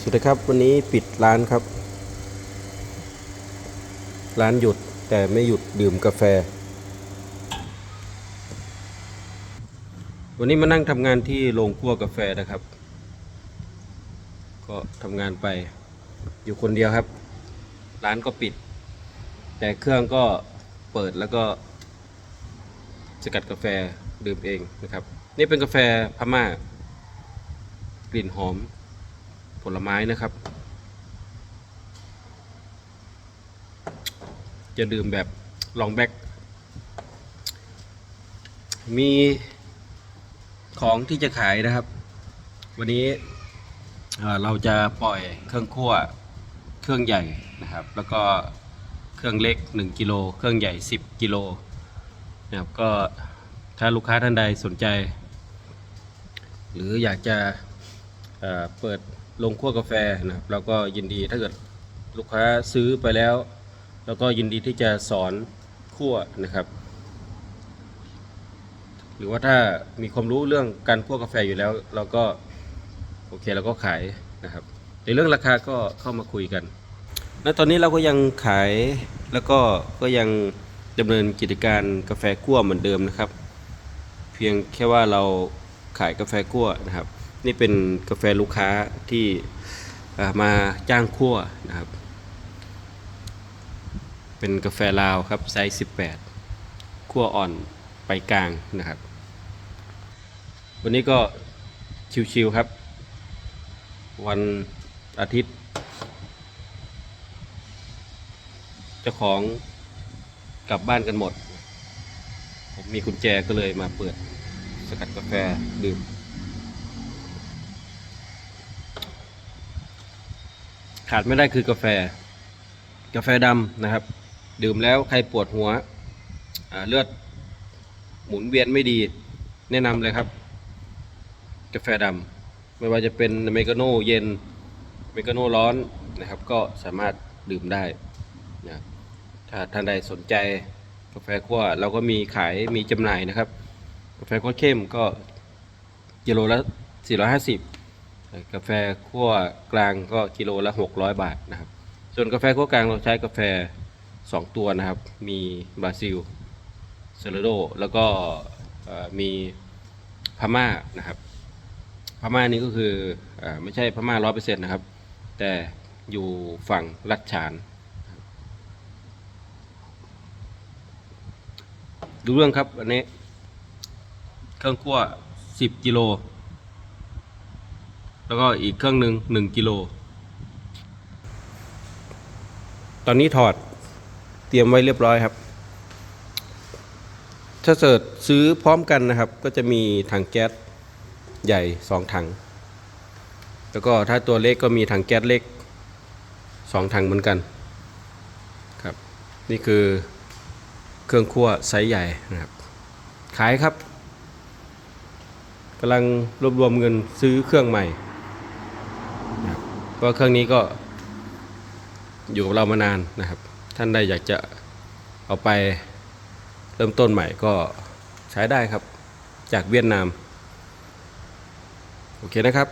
สวัสดีครับวันนี้ปิดร้านครับ ร้านหยุดแต่ไม่หยุดดื่มกาแฟ วันนี้มานั่งทำงานที่โรงคั่วกาแฟนะครับ ก็ทำงานไปอยู่คนเดียวครับ ร้านก็ปิด แต่เครื่องก็เปิดแล้วก็สกัดกาแฟดื่มเองนะครับ นี่เป็นกาแฟพม่ากลิ่นหอม ผลไม้นะครับ จะดื่มแบบลองแบกมีของที่จะขายนะครับ วันนี้เราจะปล่อยเครื่องคั่วเครื่องใหญ่นะครับ แล้วก็เครื่องเล็ก 1กิโลเครื่องใหญ่ 10กิโลนะครับก็ถ้าลูกค้าท่านใดสนใจ หรืออยากจะเเปิด ลงคั่วกาแฟนะครับเราก็ยินดีถ้าเกิดลูกค้าซื้อไปแล้ว แล้วก็ยินดีที่จะสอนคั่วนะครับ หรือว่าถ้ามีความรู้เรื่องการคั่วกาแฟอยู่แล้ว เราก็โอเคเราก็ขายนะครับ ในเรื่องราคาก็เข้ามาคุยกันณตอนนี้เราก็ยังขายแล้วก็ก็ยังดำเนินกิจการกาแฟคั่วเหมือนเดิมนะครับ เพียงแค่ว่าเราขายกาแฟคั่วนะครับ นี่เป็นกาแฟลูกค้าที่มาจ้างคั่วนะครับ เป็นกาแฟลาวครับไซส์ 18คั่วอ่อนไปกลางนะครับ วันนี้ก็ชิวๆครับ วันอาทิตย์ เจ้าของกลับบ้านกันหมด ผมมีกุญแจก็เลยมาเปิดสกัดกาแฟดื่ม ขาดไม่ได้คือกาแฟ กาแฟดำนะครับ ดื่มแล้วใครปวดหัวเลือดหมุนเวียนไม่ดี แนะนำเลยครับ กาแฟดำไม่ว่าจะเป็นเมกาโน่เย็นเมกาโน่ร้อนนะครับ ก็สามารถดื่มได้นะถ้าท่านใดสนใจกาแฟคั่วเราก็มีขายมีจำหน่ายนะครับ กาแฟคั่วเข้มก็กิโลละ450 กาแฟคั่วกลางก็กิโลละ 600 บาทนะครับ ส่วนกาแฟคั่วกลางเราใช้กาแฟ 2 ตัวนะครับ มีบราซิลเซเลโดแล้วก็มีพม่านะครับ พม่านี้ก็คืออไม่ใช่พม่าร้อยเปอร์เซ็นต์นะครับ แต่อยู่ฝั่งลัดฉาน ดูเรื่องครับ อันนี้ เครื่องคั่ว10กิโล แล้วก็อีกเครื่องหนึ่ง1กิโล ตอนนี้ถอดเตรียมไว้เรียบร้อยครับ ถ้าเสิร์ชซื้อพร้อมกันนะครับ ก็จะมีถังแก๊สใหญ่2ถัง แล้วก็ถ้าตัวเล็กก็มีถังแก๊สเล็ก2ถังเหมือนกันครับ นี่คือเครื่องคั่วไซส์ใหญ่นะครับ ขายครับกำลังรวบรวมเงินซื้อเครื่องใหม่ เพราะเครื่องนี้ก็อยู่กับเรามานานนะครับ ท่านใดอยากจะเอาไปเริ่มต้นใหม่ก็ใช้ได้ครับ จากเวียดนาม โอเคนะครับ